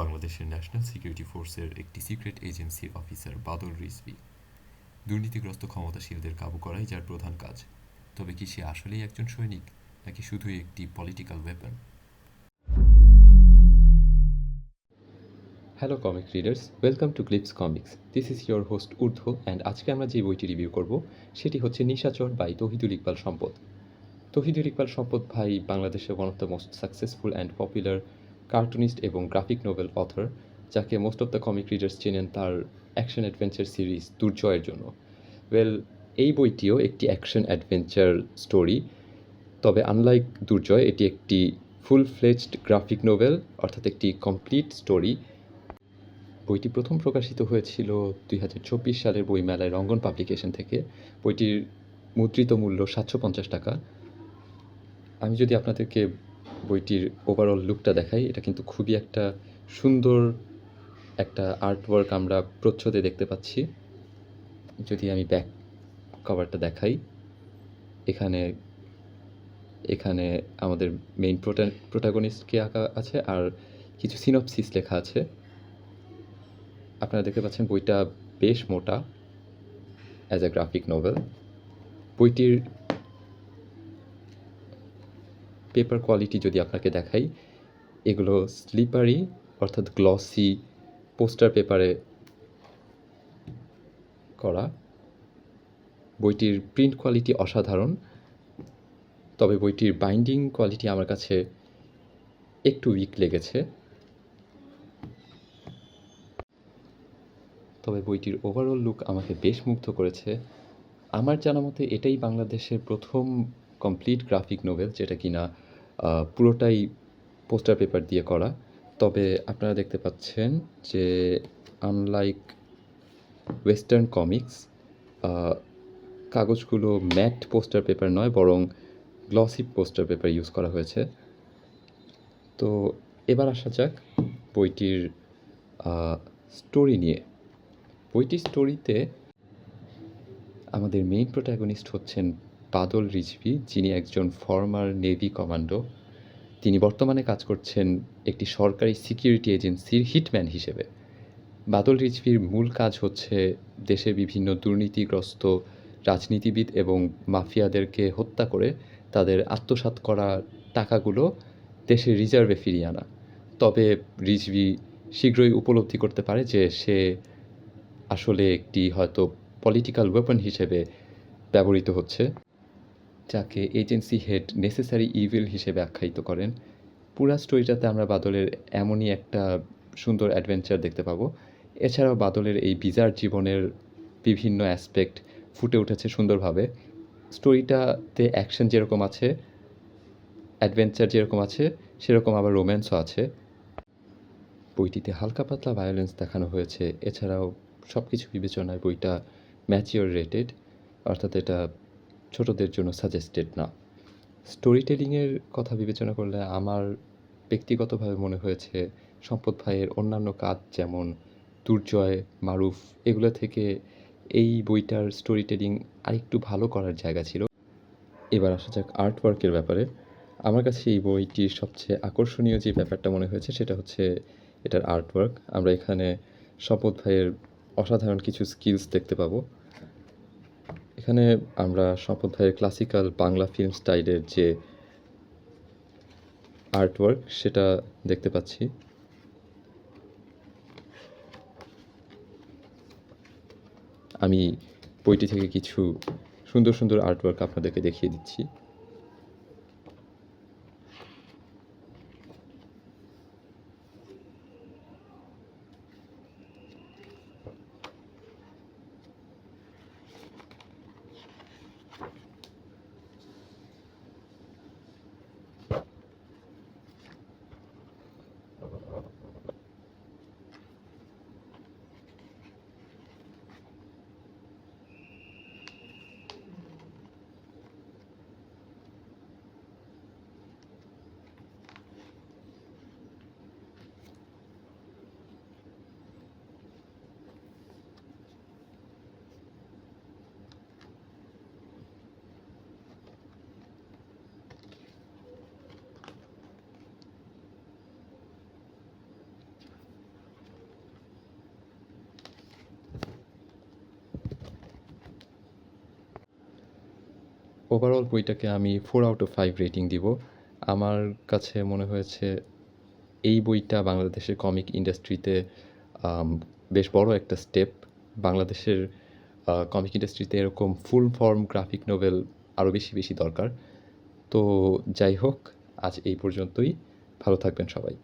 বাংলাদেশের national security ফোর্সের একটি সিক্রেট এজেন্সির অফিসার বাদল রিজভি। দুর্নীতিগ্রস্ত ক্ষমতাশীলদের কাবু করাই যার প্রধান কাজ। তবে কি সে আসলেই একজন সৈনিক, নাকি শুধুই একটি political weapon hello comic readers welcome to Clips Comics this is your host Urdhva and আজকে আমরা যে বইটি রিভিউ করব, সেটি হচ্ছে নিশাচর বাই তহিদুল ইকবাল সম্পদ। তহিদুল ইকবাল সম্পদ ভাই বাংলাদেশের one of the most successful and popular cartoonist এবং গ্রাফিক নোভেল অথর যাকে most of the comic readers চেনেন তার অ্যাকশন অ্যাডভেঞ্চার সিরিজ দুর্জয়ের জন্য। ওয়েল এই বইটিও একটি অ্যাকশন অ্যাডভেঞ্চার স্টোরি তবে আনলাইক দুর্জয়, এটি একটি ফুল ফ্লেজড গ্রাফিক নোভেল অর্থাৎ একটি কমপ্লিট স্টোরি বইটি প্রথম প্রকাশিত হয়েছিল দুই হাজার চব্বিশ সালের বইমেলায় রঙ্গন পাবলিকেশন থেকে। বইটির মুদ্রিত মূল্য সাতশো পঞ্চাশ টাকা। আমি যদি আপনাদেরকে বইটির ওভারঅল লুকটা দেখাই, এটা কিন্তু খুবই একটা সুন্দর একটা আর্টওয়ার্ক আমরা প্রচ্ছদে দেখতে পাচ্ছি। যদি আমি ব্যাক কভারটা দেখাই, এখানে এখানে আমাদের মেইন প্রোটাগনিস্টকে আঁকা আছে আর কিছু সিনপসিস লেখা আছে। আপনারা দেখতে পাচ্ছেন বইটা বেশ মোটা অ্যাজ এ গ্রাফিক নোভেল বইটির পেপার কোয়ালিটি যদি আপনাকে দেখাই, এগুলো স্লিপারি, অর্থাৎ গ্লসি পোস্টার পেপারে করা। বইটির প্রিন্ট কোয়ালিটি অসাধারণ, তবে বইটির বাইন্ডিং কোয়ালিটি আমার কাছে একটু উইক লেগেছে। তবে বইটির ওভারঅল লুক আমাকে বেশ মুগ্ধ করেছে। আমার জানা মতে এটাই বাংলাদেশের প্রথম কমপ্লিট গ্রাফিক নোভেল যেটা কিনা পুরোটাই পোস্টার পেপার দিয়ে করা। তবে আপনারা দেখতে পাচ্ছেন যে আনলাইক ওয়েস্টার্ন কমিক্স কাগজগুলো ম্যাট পোস্টার পেপার নয়, বরং গ্লসি পোস্টার পেপার ইউজ করা হয়েছে। তো এবার আসা যাক বইটির স্টোরি নিয়ে। বইটির স্টোরিতে আমাদের মেইন প্রোটাগনিস্ট হচ্ছেন বাদল রিজভি, যিনি একজন ফর্মার নেভি কমান্ডো তিনি বর্তমানে কাজ করছেন একটি সরকারি সিকিউরিটি এজেন্সির হিটম্যান হিসেবে। বাদল রিজভির মূল কাজ হচ্ছে দেশের বিভিন্ন দুর্নীতিগ্রস্ত রাজনীতিবিদ এবং মাফিয়াদেরকে হত্যা করে তাদের আত্মসাৎ করা টাকাগুলো দেশের রিজার্ভে ফিরিয়ে আনা। তবে রিজভি শীঘ্রই উপলব্ধি করতে পারে যে সে আসলে একটি হয়তো পলিটিক্যাল ওয়েপন হিসেবে ব্যবহৃত হচ্ছে। যাকে এজেন্সি হেড নেসেসারি ইভিল হিসেবে আখ্যায়িত করেন। পুরা স্টোরিটাতে আমরা বাদলের এমনই একটা সুন্দর অ্যাডভেঞ্চার দেখতে পাবো। এছাড়াও বাদলের এই বিজার জীবনের বিভিন্ন অ্যাসপেক্ট ফুটে উঠেছে সুন্দরভাবে। স্টোরিটাতে অ্যাকশন যেরকম আছে অ্যাডভেঞ্চার যেরকম আছে, সেরকম আবার রোম্যান্সও আছে। বইটিতে হালকা পাতলা ভায়োলেন্স দেখানো হয়েছে। এছাড়াও সব কিছু বিবেচনায় বইটা ম্যাচিওর রেটেড অর্থাৎ এটা ছোটদের জন্য সাজেস্টেড না। স্টোরি টেলিংয়ের কথা বিবেচনা করলে আমার ব্যক্তিগতভাবে মনে হয়েছে, সম্পদ ভাইয়ের অন্যান্য কাজ যেমন দুর্জয়, মারুফ, এগুলো থেকে এই বইটার স্টোরি টেলিং আরেকটু ভালো করার জায়গা ছিল। এবার আসা যাক আর্ট ওয়ার্কের ব্যাপারে। আমার কাছে এই বইটির সবচেয়ে আকর্ষণীয় যে ব্যাপারটা মনে হয়েছে, সেটা হচ্ছে এটার আর্ট ওয়ার্ক আমরা এখানে শপথ ভাইয়ের অসাধারণ কিছু স্কিলস দেখতে পাবো। এখানে আমরা সম্প্রদায়ের ক্লাসিক্যাল বাংলা ফিল্ম স্টাইলের যে আর্টওয়ার্ক সেটা দেখতে পাচ্ছি। আমি বইটি থেকে কিছু সুন্দর সুন্দর আর্টওয়ার্ক আপনাদেরকে দেখিয়ে দিচ্ছি। ওভারঅল বইটাকে আমি four out of five rating দিব। আমার কাছে মনে হয়েছে এই বইটা বাংলাদেশের কমিক ইন্ডাস্ট্রিতে বেশ বড় একটা স্টেপ বাংলাদেশের কমিক ইন্ডাস্ট্রিতে এরকম ফুল ফর্ম গ্রাফিক নোভেল আরও বেশি বেশি দরকার। তো যাই হোক, আজ এই পর্যন্তই। ভালো থাকবেন সবাই।